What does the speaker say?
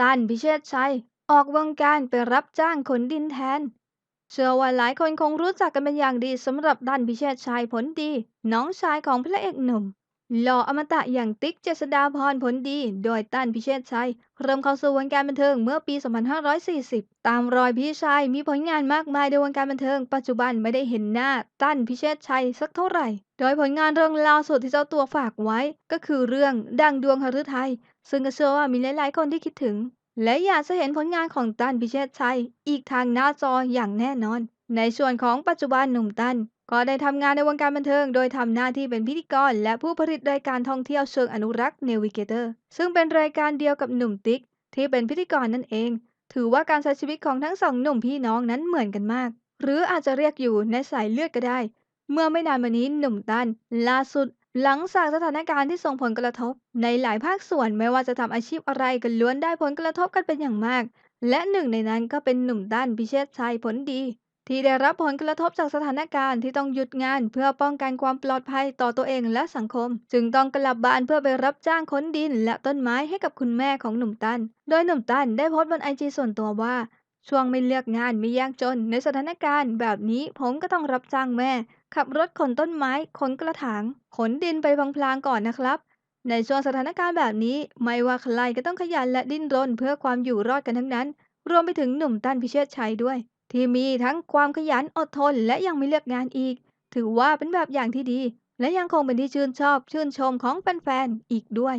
ตันพิเชษชัย ออกวงการไปรับจ้างขนดินแทน เชื่อว่าหลายคนคงรู้จักกันเป็นอย่างดีสำหรับดันพิเชษชัยผลดี น้องชายของพระเอกหนุ่ม หล่ออมตะอย่างติ๊กเจษดาพรผลดี โดยตั้นพิเชษชัย เริ่มเข้าสู่วงการบันเทิงเมื่อปี 2540 ตามรอยพี่ชายมีผลงานมากมายในวงการบันเทิง ปัจจุบันไม่ได้เห็นหน้าตั้นพิเชษชัยสักเท่าไหร่ โดยผลงานเรื่องล่าสุดที่เจ้าตัวฝากไว้ ก็คือเรื่องดังดวงหฤทัย ซึ่งก็เชื่อว่ามีหลายๆ คนที่คิดถึง และอยากจะเห็นผลงานของตั้นพิเชษชัย อีกทางหน้าจออย่างแน่นอน ในส่วนของปัจจุบันหนุ่มตั้น ก็ได้ทำงานในวงการบันเทิง โดยทำหน้าที่เป็นพิธีกร และผู้ผลิตรายการท่องเที่ยวเชิงอนุรักษ์เนวิเกเตอร์ซึ่งเป็นรายการเดียวกับหนุ่มติ๊ก ที่เป็นพิธีกรนั่นเอง ถือว่าการใช้ชีวิตของทั้งสองหนุ่มพี่น้องนั้นเหมือนกันมาก หรืออาจจะเรียกอยู่ในสายเลือดก็ได้ เมื่อไม่นานมานี้หนุ่มตันล่าสุด หลังจากสถานการณ์ที่ส่งผลกระทบ ในหลายภาคส่วนไม่ว่าจะทำอาชีพอะไรก็ล้วนได้ผลกระทบกันเป็นอย่างมาก และหนึ่งในนั้นก็เป็นหนุ่มตันพิเชษชัยผลดี ที่ได้รับผลกระทบจากสถานการณ์ที่ต้องหยุดงาน เพื่อป้องกันความปลอดภัยต่อตัวเองและสังคม จึงต้องกลับบ้านเพื่อไปรับจ้างขนดิน และต้นไม้ให้กับคุณแม่ของหนุ่มตัน โดยหนุ่มตันได้โพสต์บนไอจีส่วนตัวว่า ช่วงไม่เลือกงานไม่ยากจน ในสถานการณ์แบบนี้ผมก็ต้องรับจ้างแม่ ขับรถขนต้นไม้ขนกระถางขนดินไปพลางๆก่อนนะครับในช่วงสถานการณ์แบบนี้ ไม่ว่าใครก็ต้องขยันและดิ้นรนเพื่อความอยู่รอดกันทั้งนั้น รวมไปถึงหนุ่มตันพิเชษชัยด้วย ที่มีทั้งความขยันอดทนและยังไม่เลือกงานอีก ถือว่าเป็นแบบอย่างที่ดี และยังคงเป็นที่ชื่นชอบชื่นชมของแฟนๆอีกด้วย